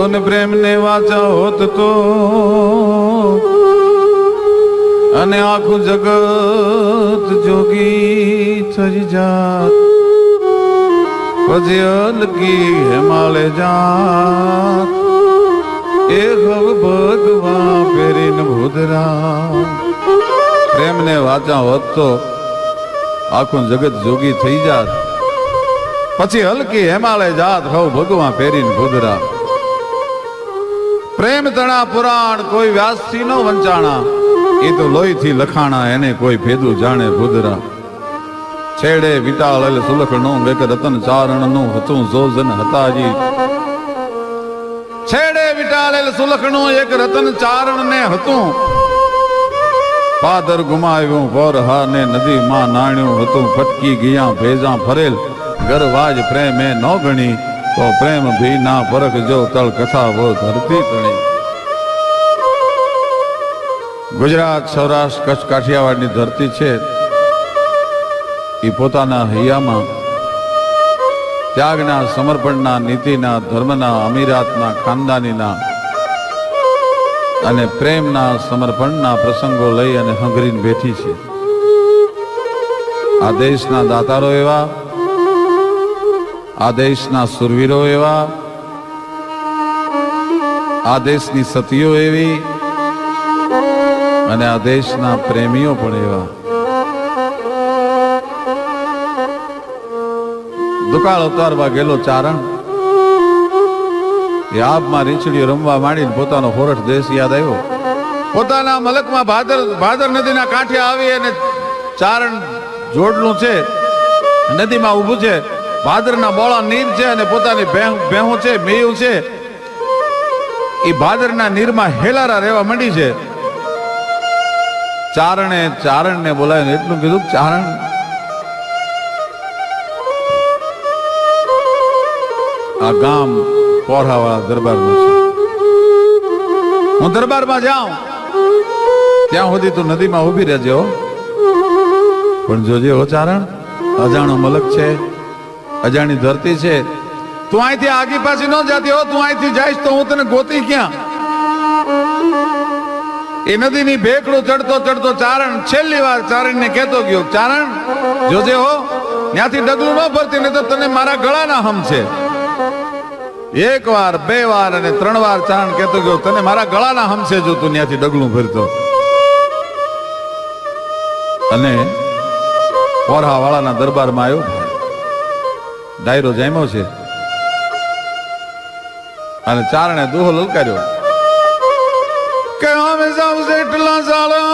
જો પ્રેમને વાચા હોત તો. અને આખું જગત જોગી થઈ જાત. પછી અલગી હેમાલે જાત. એ હવ ભગવા પેરીને ભૂદરા પ્રેમ ને વાચા હોત તો આખું જગત જોગી થઈ જાત. પછી હલકી હેમાળે જાત હવ ભગવા પેરીને ભૂદરા પ્રેમ તણા પુરાણ, કોઈ વ્યાસથી નો વંચાણા. એ તો લોહીથી લખાણા, એને કોઈ ભેદું જાણે ભૂદરા. છેડે વિટાળ સુલખણું વેક રતન ચારણનું હતું જોજન હતાજી. છેડે વિટાળેલ સુલખણું એક રતન ચારણ ને હતું. પાદર ગુમાવ્યું પર હા ને નદી માં નાણ્યું હતું. ફટકી ગયા ભેજા ફરેલ, ગરવાજ પ્રેમે નો ગણી. તો પ્રેમ ભી ના પરખ જો તળ કથા વો ધરતી તણી. ગુજરાત, સૌરાષ્ટ્ર, કચ્છ, કાઠિયાવાડની ધરતી છે. એ પોતાના હૈયામાં ત્યાગના, સમર્પણના, નીતિના, ધર્મના, અમીરાતના, ખાનદાનીના અને પ્રેમના, સમર્પણના પ્રસંગો લઈ અને હંગરીને બેઠી છે. આ દેશના દાતારો એવા આ દેશના સુરવીરો એવા આ દેશની સતીઓ એવી, અને આ દેશના પ્રેમીઓ પણ એવા. દુકાળ ઉતારવા ગયેલો ચારણ, એ આબમાં રીંછડીઓ રમવા માંડીને પોતાનો હોરઠ દેશ યાદ આવ્યો. પોતાના મલકમાં ભાદર ભાદર નદીના કાંઠે આવી અને ચારણ જોડલું છે, નદીમાં ઊભું છે. ભાદરના બોળા નીર છે અને પોતાની ભેહું છે, મેયું છે. એ ભાદરના નીરમાં હેલારા રહેવા માંડી છે. ચારણે ચારણને બોલાવીને એટલું કીધું ચારણ. આ ગામ પોરાવાળા દરબારનું છે. હું દરબારમાં જાઉં, ત્યાં સુધી તું નદીમાં ઊભી રહેજો પણ જોજે હો ચારણ, અજાણો મલક છે. અજાણી ધરતી છે. તું અહીંથી આગી પાછી ન જાતી હો, તું અહીંથી જઈશ તો હું તને ગોતી ક્યાં? એ નદીની ભેખડું ચડતો ચડતો ચારણ છેલ્લી વાર ચારણ ને કહેતો ગયો, ચારણ, જોજે હો ત્યાંથી ડગલું ન ભરતી નહીં તો તને મારા ગળાના હમ છે. એક વાર, બે વાર અને ત્રણ વાર ચારણ કેતો ગયો, તને મારા ગળાના હમશે જો તું ત્યાંથી ડગલું ભરતો. અને પોરહા વાળાના દરબારમાં આવ્યો. ડાયરો જામ્યો છે. અને ચારણે દોહો લલકાર્યો. કે અમે સૌ જેટલા સાળા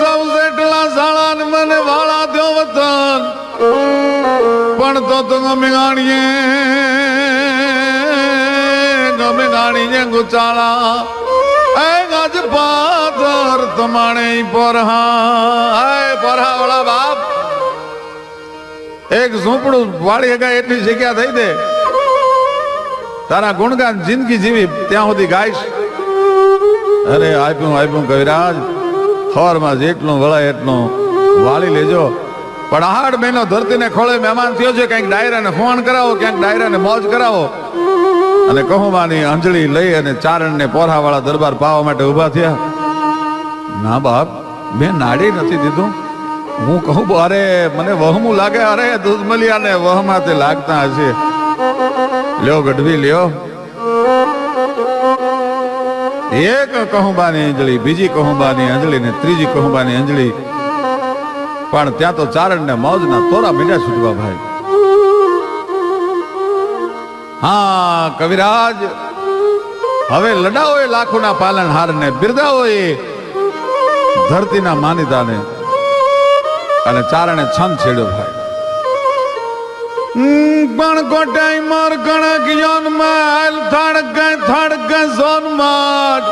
સૌ જેટલા સાળા ને મને વાળા દો વતન. પણ તો તો ગમે ગાણીએ ગમે ગાણીએ ગુચાળા. એ ગજ પાદર તમાણે પરહા, એ પરહા વાળા બાપ એક ઝૂંપડું વાળી હગા એટલી જગ્યા થઈ દે. તારા ગુણગાન જિંદગી જીવી, ત્યાં સુધી ગાઈશ. અરે આપ્યું આપ્યું કવિરાજ ખબરમાં જેટલું વળાય, એટલું વાળી લેજો. પણ આઠ મહિનો ધરતીને ખોળે મહેમાન થયો છે, ક્યાંક ડાયરાને ફોન કરાવો, ક્યાંક ડાયરાને મોજ કરાવો. અને કહુમાની અંજળી લઈ અને ચારણને પોરાવાળા દરબાર પાવા માટે ઊભા થયા. ના બાપ, મેં નાડી નથી દીધું. હું કહું, અરે, મને વહમું લાગે, અરે, દૂધમલિયાને વહમાં તે લાગતા હશે. લ્યો ગઢવી, લ્યો. એક કહુંબાની અંજળી, બીજી કહુંબાની અંજળી ને ત્રીજી કહુંબાની અંજળી. પણ ત્યાં તો ચારણ ને મોજના તોરા મીંડા છૂટવા ભાઈ. હા, કવિરાજ, હવે લડાવો એ લાખોના પાલનહાર ને બિરદાવો એ ધરતીના માનીતાને અને ચારણે છંદ છેડ્યો ભાઈ. પણ કોટાઈ માર કણક યોન માલ થડક થડક સોન માટ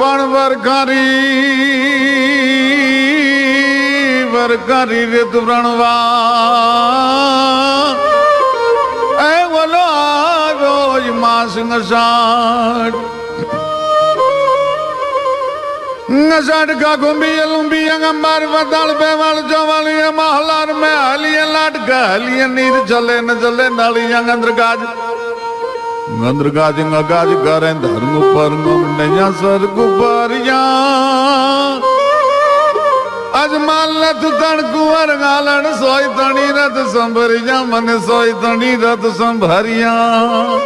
પણ વરકારી વરકારી રીત વ્રણવા. એ બોલો આવ્યો માસ નસાટ સાડકા ઘુંબી લુંબી અંગંબાર વદાળ, બેવાળ જોવાળી મહલાર મે હલીએ લાડકા હલીએ નીર, જલે, ન જલે નળી અંગંદ્ર ગાજ ગંદ્ર ગાજ ગાજ કરે ધર્મ પર નૈયા, સ્વર્ગ પરિયા અજમાલ નથ તણ કુંવર ગાલણ, સોય તણી રથ સંભરિયા, મને સોય તણી રથ સંભરિયા.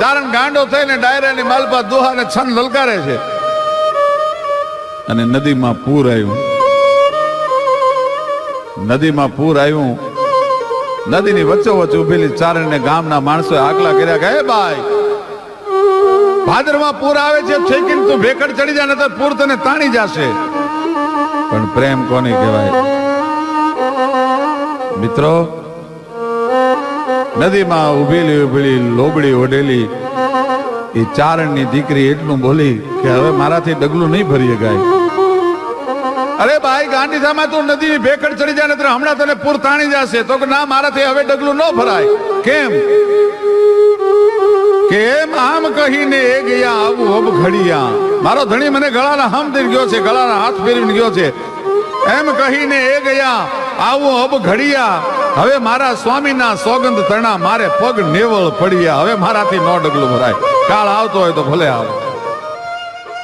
ચારણ ગાંડો થઈને ડાયરાની માલપા દોહાને છન લલકારે છે. અને નદીમાં પૂર આવ્યું. નદીમાં પૂર આવ્યું. નદીની વચ્ચો વચ્ચે ઉભેલી ચારણને ગામના માણસો આગલા કર્યા ગયા ભાઈ, ભાદરમાં પૂર આવે છે છેકીને તું ભેકડ ચડી જાય તો પૂર તને તાણી જશે. પણ પ્રેમ કોને કહેવાય? મિત્રો, નદીમાં ઉભેલી ઉભેલી લોબડી ઓઢેલી, એ ચારણની દીકરી એટલું બોલી કે, હવે મારાથી ડગલું નહીં ભરી ગાય. અરે ભાઈ ગાંધીધામાં તું નદીની ભેખડ ચડી જાય ને હમણાં તને પૂર તાણી જશે. તો કે ના, મારાથી હવે ડગલું ન ભરાય. કેમ? કેમ આમ કહીને એ ગયા આવું હબ ઘડિયા? મારો ધણી મને ગળાના હમ દઈ ગયો છે, ગળાના હાથ ફેરવીને ગયો છે. એમ કહીને એ ગયા આવું હબ ઘડિયા. હવે મારા સ્વામીના સોગંદ તણા મારે પગ નેવળ પડ્યા. હવે મારાથી નો ડગલું ભરાય. કાળ આવતો હોય તો ભલે આવે.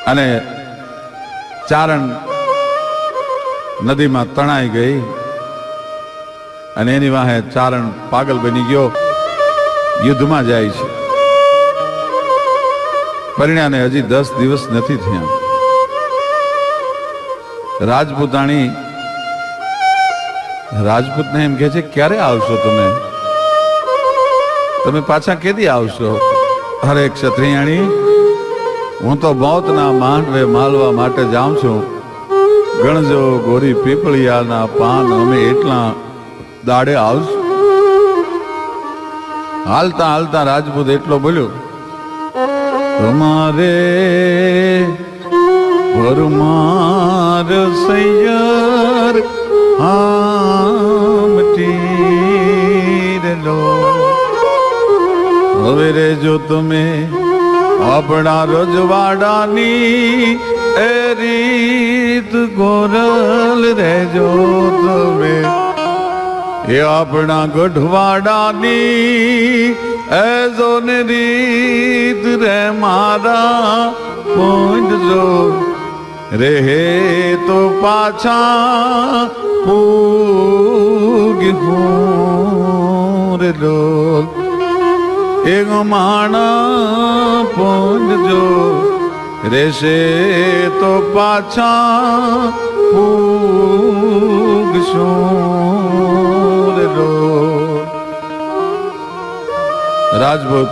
અને ચારણ નદીમાં તણાઈ ગઈ અને એની વાહે ચારણ પાગલ બની ગયો. યુદ્ધમાં જાય છે. પરિણામે હજી દસ દિવસ નથી થયા. રાજપૂતાણી રાજપૂતને એમ કહે છે, ક્યારે આવશો તમે? તમે પાછા કેદી આવશો? અરે ક્ષત્રિયાણી, હું તો મોતના માંડવે માલવા માટે જાઉં છું. ગણજો ગોરી પીપળિયાના પાન, અમે એટલા દાડે આવશું. હાલતા હાલતા રાજપૂત એટલો બોલ્યો, તમારે પરમાર સૈયર આમટીરલો હવે રે જો તમે આપણા રજવાડાની એ રીત ગોરલ રેજો તમે. એ આપણા ગઢવાડાની એઝો ને રીત રે મારા પહોંચજો રહે તો પાછા પૂગ હું રે ડોલ એક માણા પૂંજજો. રેશે તો પાછા રાજભૂત રાજપૂત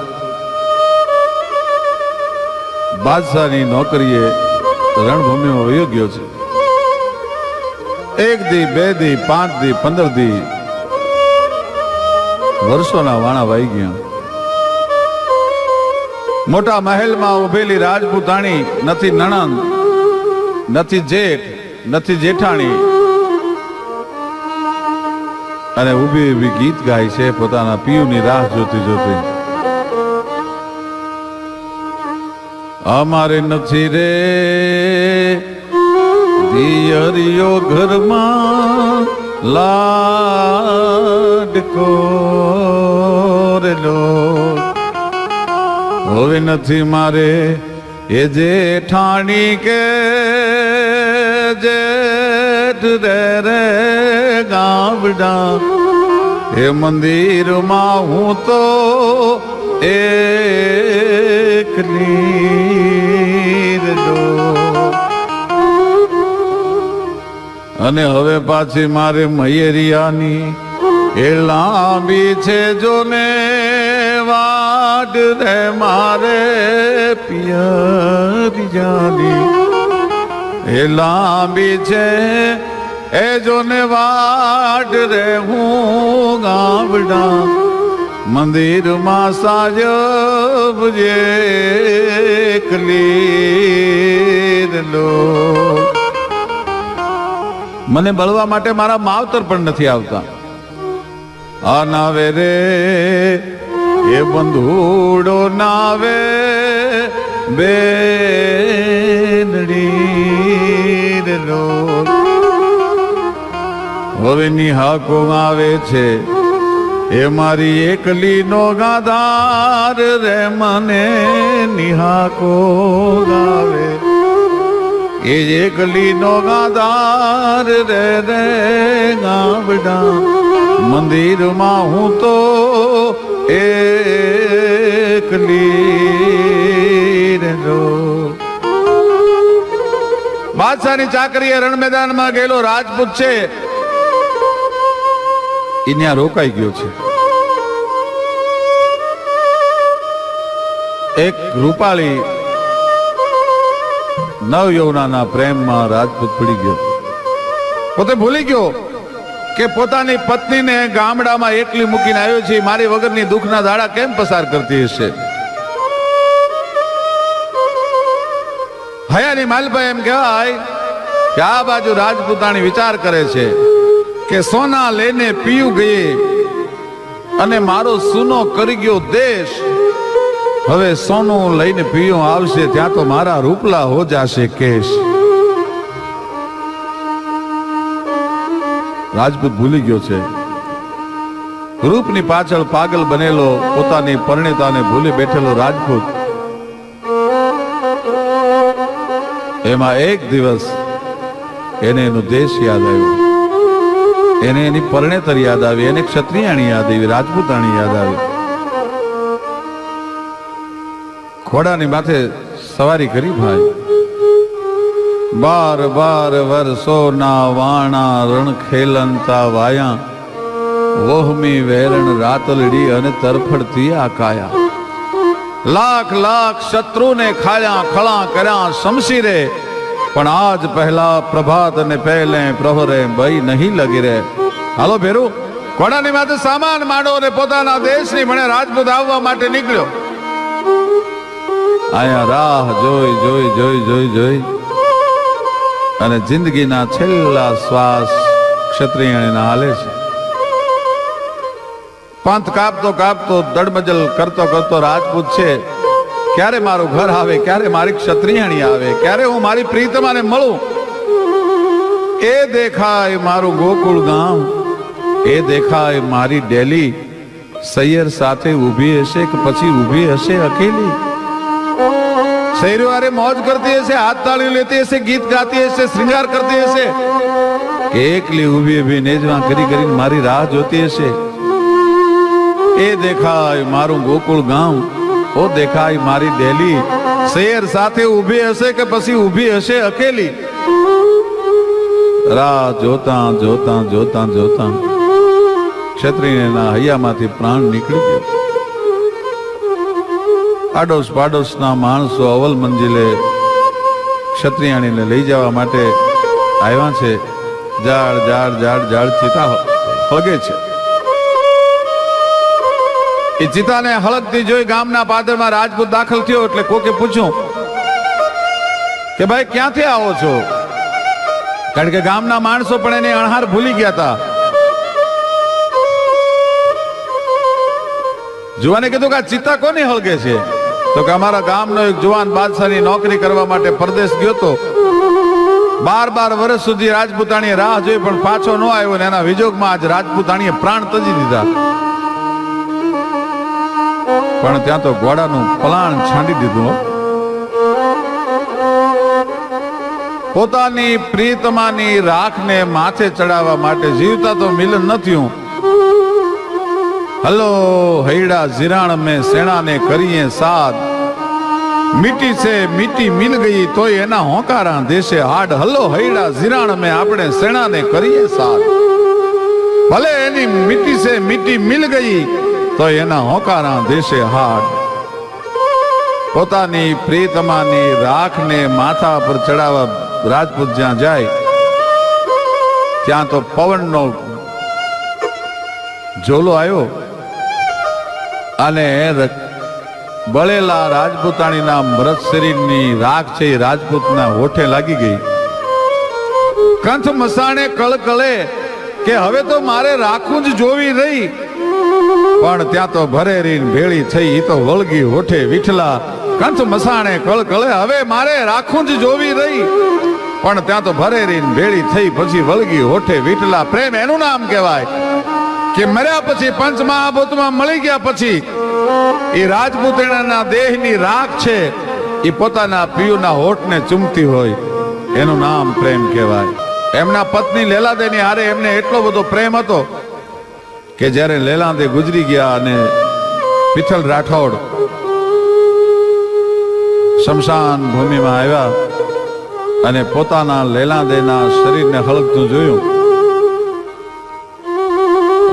બાદશાહની નોકરીએ રણભૂમિમાં વયો ગયો છે. એક દી, બે દી, પાંચ દી, પંદર દી, વર્ષોના વાણા વાઈ ગયા. મોટા મહેલમાં ઉભેલી રાજપૂતાણી, નથી નણંદ, નથી જેઠ, નથી જેઠાણી. અને ઊભી ઊભી ગીત ગાય છે પોતાના પિયુની રાહ જોતી જોતી. અમારે નથી રે દિયરિયો ઘરમાં લાડકો. હવે નથી મારે એ જેઠાણી કે જે રે ગામડા એ મંદિરમાં હું તો એકલી. અને હવે પાછી મારે મયરિયાની એ લાંબી છે જો ને વાડ રે મારે પિયરિયાની એ લાંબી છે, એ જો ને વાડ રે હું ગાવડા મંદિરમાં સાજબ જે લો. મને બળવા માટે મારા માવતર પણ નથી આવતા. આ નાવે રે એ બંધુડો નાવે બેનડી રે. હવે નિહાકો આવે છે, એ મારી એકલી નો ગાધાર રે મને નિહાકો ગાવે. એ એકલી નો ગાધાર રે રે ગાવડા, મંદિરમાં હું તો બાદશાહની ચાકરીએ રણ મેદાનમાં ગયેલો રાજપૂત છે. એ ત્યાં રોકાઈ ગયો છે. એક રૂપાળી નવ યૌવનાના પ્રેમમાં રાજપૂત પડી ગયો. પોતે ભૂલી ગયો. કે પોતાની પત્નીને ગામડામાં એકલી મૂકીને આવ્યો છે મારી વગરની દુઃખના દાડા કેમ પસાર કરતી હશે? હયાની માલભાઈ એમ કહેવાય કે આ બાજુ રાજપૂતાણી વિચાર કરે છે કે સોના લઈને પીયું ગઈ અને મારો સુનો કરી ગયો દેશ. હવે સોનું લઈને પીયું આવશે, ત્યાં તો મારા રૂપલા હો જાશે કેશ. રાજપૂત ભૂલી ગયો છે. રૂપની પાછળ પાગલ બનેલો પોતાની પરણિતાને ભૂલી બેઠેલો રાજપૂત. એમાં એક દિવસ એને એનું દેશ યાદ આવ્યો. એને એની પરણેતર યાદ આવી, એને ક્ષત્રિયાણી યાદ આવી, રાજપૂતાણી યાદ આવી. ઘોડાની માથે સવારી કરી ભાઈ. બાર બાર વર્ષોના વાણા રણ ખેલંતા વાયા. વોહમી વેરણ રાતલડી અને તરફડતી આ કાયા. લાખ લાખ શત્રુને ખાયા, ખળા કર્યા, શમશીરે. પણ આજ પહેલા પ્રભાત ને પહેલે પ્રહરે ભય નહીં લગી રે. હાલો ભેરુ, કોડાની માથે સામાન માંડો ને પોતાના દેશની મને રાજપૂત આવવા માટે નીકળ્યો. આયા રાહ જોઈ જોઈ જોઈ જોઈ જોઈ. અને જિંદગીના છેલ્લા શ્વાસ ક્ષત્રિયણીના હાલે છે. પંથ કાપતો કાપતો, દડમજલ કરતો કરતો રાજપૂત છે. ક્યારે મારું ઘર આવે, ક્યારે મારી ક્ષત્રિયાણી આવે, ક્યારે હું મારી પ્રીતમાને મળું? એ દેખાય મારું ગોકુળ ગામ, એ દેખાય મારી ડેલી. સૈયર સાથે ઊભી હશે કે પછી ઊભી હશે અકેલી? શહેરીઓ આરે મોજ કરતી હશે, હાથ તાળી લેતી હશે, ગીત ગાતી હશે શ્રૃંગાર કરતી હશે. એકલી ઊભી ઊભી નેજવા કરી કરીને મારી રાહ જોતી હશે. એ દેખાય મારું ગોકુળ ગામ, ઓ દેખાય મારી ડેલી. શેર સાથે ઊભી હશે કે પછી ઊભી હશે અકેલી? રાહ જોતા જોતા જોતા જોતા ક્ષત્રિયના હૈયામાંથી પ્રાણ નીકળી ગયો. આડોશ પાડોશના માણસો અવલ મંજિલે ક્ષત્રિયાણીને લઈ જવા માટે આવ્યા છે. ઝાડ ઝાડ ઝાડ ઝાડ ચિતા હળગે છે. એ ચિતાને હળગતી જોઈ ગામના પાદરમાં રાજપૂત દાખલ થયો એટલે કોકે પૂછ્યું કે ભાઈ, ક્યાંથી આવો છો? કારણ કે ગામના માણસો પણ એને અણહાર ભૂલી ગયા હતા જુવાને કીધું કે આ ચિત્તા કોની હળગે છે? તો કે અમારા ગામનો એક જુવાન બાદશાહની નોકરી કરવા માટે પરદેશ ગયો તો બાર બાર વર્ષ સુધી રાજપૂતાણીએ રાહ જોઈ પણ પાછો ન આવ્યો ને એના વિજોગમાં આજ રાજપૂતાણીએ પ્રાણ તજી દીધા પણ ત્યાં તો ઘોડાનું પલાણ છાંડી દીધું. પોતાની પ્રીતમાની રાખને માથે ચડાવવા માટે જીવતા તો મિલન ન થયું હલો, હૈડા જીરાણ મેં સેણાને કરીએ સાદ. મીટી છે મીટી મિલ ગઈ, તોય એના હોંકારા દેશે હાડ. હલો, હૈડા જીરાણ મેં આપણે સેણાને કરીએ સાદ. ભલે એની મીટી છે મીટી મિલ ગઈ તો એના હોકારા દેશે હાડ. પોતાની પ્રીતમાની રાખને માથા પર ચડાવવા રાજપૂત જ્યાં જાય, ત્યાં તો પવનનો ઝોલો આવ્યો. અને બળેલા રાજપૂતાણીના મૃત શરીરની રાખ છે રાજપૂતના હોઠે લાગી ગઈ. કંઠ મસાણે કળકળે કે હવે તો મારે રાખું જ જોવી રહી. પણ ત્યાં તો ભરેરી ભેળી થઈ એ તો વળગી હોઠે વિઠલા. કંઠ મસાણે કળકળે, હવે મારે રાખું જ જોવી રહી. પણ ત્યાં તો ભરેરી ભેળી થઈ, પછી વળગી હોઠે વિઠલા. પ્રેમ એનું નામ કહેવાય. કે મર્યા પછી પંચ મહાભૂતમાં મળી ગયા પછી એ રાજપૂતણાના દેહની રાખ છે, એ પોતાના પિયુના હોઠને ચૂમતી હોય. એનું નામ પ્રેમ કહેવાય. એમના પત્ની લેલાદેની હારે એમને એટલો બધો પ્રેમ હતો કે જ્યારે લેલાદે ગુજરી ગયા અને પિથલ રાઠોડ શમશાન ભૂમિમાં આવ્યા અને પોતાના લેલાદેના શરીરને હળગતું જોયું.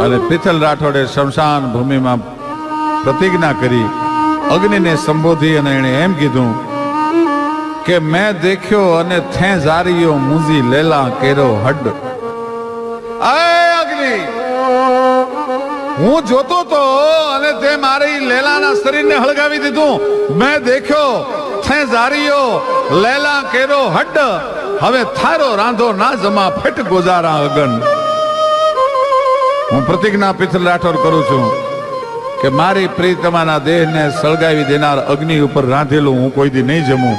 અને પિથલ રાઠોડે શમશાન ભૂમિમાં પ્રતિજ્ઞા કરી, અગ્નિને સંબોધી અને એણે એમ કીધું કે મેં દેખ્યો અને થે જારીયો મુંજી લેલા કેરો હડ. અગ્નિ! હું જોતો તો અને તે મારી લેલાના શરીરને હળગાવી દીધું. મેં દેખ્યો, થે જારીયો લેલા કેરો હડ. હવે થારો રાંધો ના જમા ફેટ ગોજારા અગન. હું પ્રતિજ્ઞા પિથલ રાઠોડ કરું છું કે મારી પ્રીતમાના દેહને સળગાવી દેનાર અગ્નિ ઉપર રાંધેલું હું કોઈ દી નહીં જમું.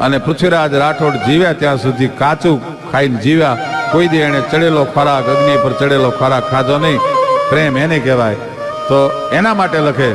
અને પૃથ્વીરાજ રાઠોડ જીવ્યા ત્યાં સુધી કાચું ખાઈને જીવ્યા. કોઈ દી એને ચડેલો ખોરાક, અગ્નિ પર ચડેલો ખોરાક ખાધો નહીં. પ્રેમ એને કહેવાય. તો એના માટે લખે.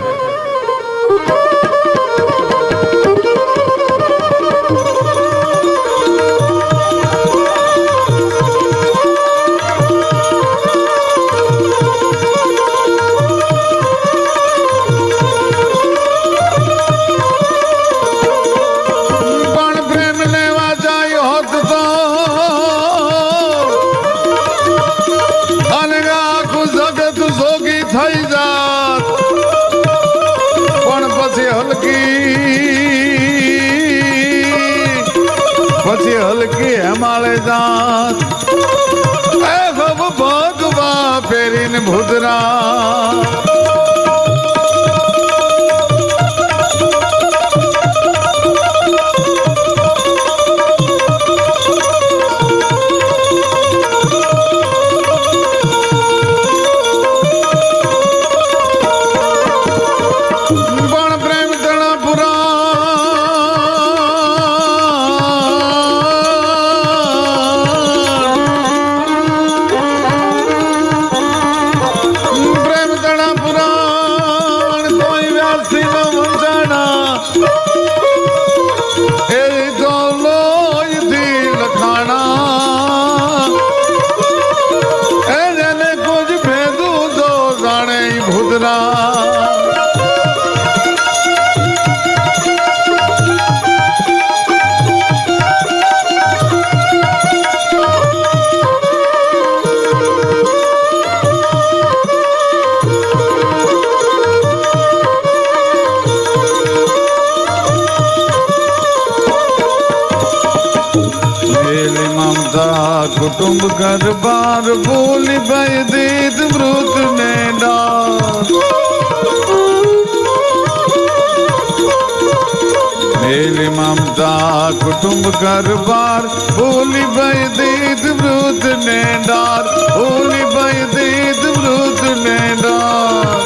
વેલી મમતા કુટુંબ ઘર બાર બોલી ભાઈ દીદ મૃત ને ડાર બોલી ભાઈ દીદ મૃત ને ડાર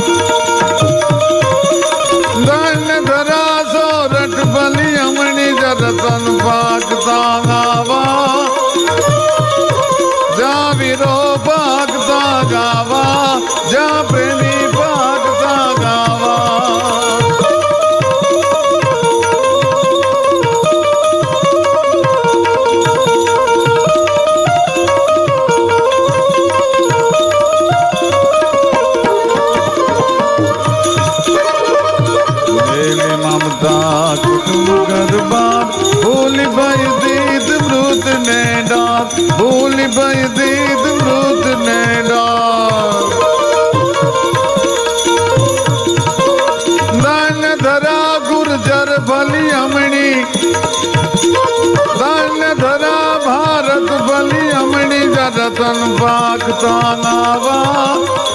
જરતન પાક